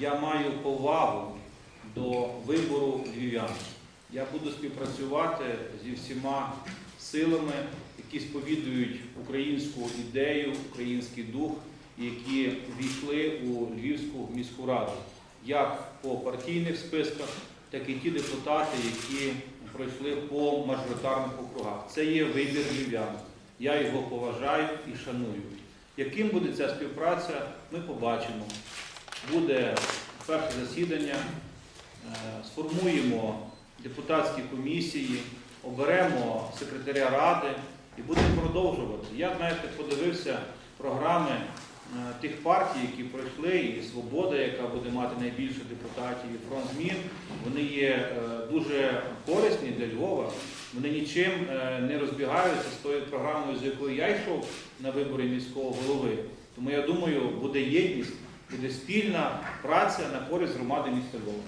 я маю повагу до вибору львів'ян. Я буду співпрацювати зі всіма силами, які сповідують українську ідею, український дух, які війшли у Львівську міську раду, як по партійних списках, так і ті депутати, які пройшли по мажоритарних округах. Це є вибір львів'ян. Я його поважаю і шаную. Яким буде ця співпраця, ми побачимо. Буде перше засідання, е, сформуємо депутатські комісії, оберемо секретаря ради і будемо продовжувати. Я, знаєте, подивився програми е, тих партій, які пройшли, і Свобода, яка буде мати найбільше депутатів, і фронт змін. Вони є е, дуже корисні для Львова. Вони нічим не розбігаються з тою програмою, з якою я йшов на вибори міського голови. Тому я думаю, буде єдність, буде спільна праця на користь громади міста Львова.